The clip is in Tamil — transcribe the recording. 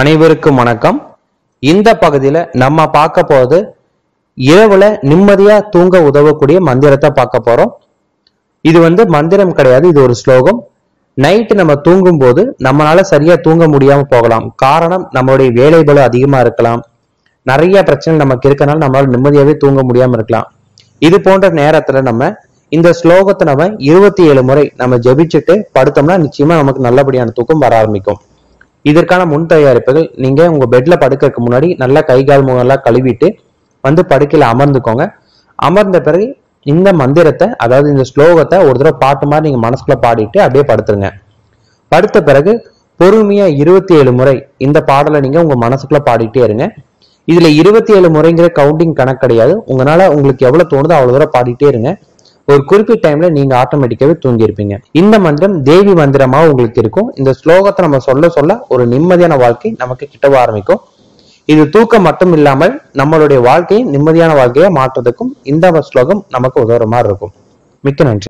அனைவருக்கும் வணக்கம். இந்த பகுதியில நம்ம பார்க்க போறது இரவுல நிம்மதியா தூங்க உதவக்கூடிய மந்திரத்தை பார்க்க போறோம். இது வந்து மந்திரம் கிடையாது இது ஒரு ஸ்லோகம். நைட்டு நம்ம தூங்கும் போது நம்மளால சரியா தூங்க முடியாம போகலாம். காரணம் நம்மளுடைய வேலைகளும் அதிகமா இருக்கலாம். நிறைய பிரச்சனை நமக்கு இருக்கனால நம்மளால நிம்மதியாவே தூங்க முடியாம இருக்கலாம். இது போன்ற நேரத்துல நம்ம இந்த ஸ்லோகத்தை நம்ம இருபத்தி ஏழு முறை நம்ம ஜெபிச்சுட்டு படுத்தோம்னா நிச்சயமா நமக்கு நல்லபடியான தூக்கம் வர ஆரம்பிக்கும். இதற்கான முன் தயாரிப்புகள் நீங்க உங்க பெட்ல படுக்கிறதுக்கு முன்னாடி நல்லா கை கால் முகம்லாம் கழுவிட்டு வந்து படுக்கையில அமர்ந்துக்கோங்க. அமர்ந்த பிறகு இந்த மந்திரத்தை அதாவது இந்த ஸ்லோகத்தை ஒரு தடவை பாட்டு மாதிரி நீங்க மனசுக்குள்ள பாடிட்டு அப்படியே படுத்துருங்க. படுத்த பிறகு பொறுமையா இருபத்தி ஏழு முறை இந்த பாடலை நீங்க உங்க மனசுக்குள்ள பாடிட்டே இருங்க. இதுல இருபத்தி ஏழு முறைங்கிற கவுண்டிங் கணக்கு கிடையாது. உங்களால உங்களுக்கு எவ்வளவு தோணுதோ அவ்வளவு தூரம் பாடிட்டே இருங்க. ஒரு குறிப்பிட்ட டைம்ல நீங்க ஆட்டோமேட்டிக்காவே தூங்கி இருப்பீங்க இந்த மந்திரம் தேவி மந்திரமா உங்களுக்கு இருக்கும். இந்த ஸ்லோகத்தை நம்ம சொல்ல சொல்ல ஒரு நிம்மதியான வாழ்க்கை நமக்கு கிட்டவ ஆரம்பிக்கும். இது தூக்கம் மட்டும் இல்லாமல் நம்மளுடைய வாழ்க்கையை நிம்மதியான வாழ்க்கையை மாற்றுறதுக்கும் இந்த ஸ்லோகம் நமக்கு உதவுற மாதிரி இருக்கும். மிக்க நன்றி.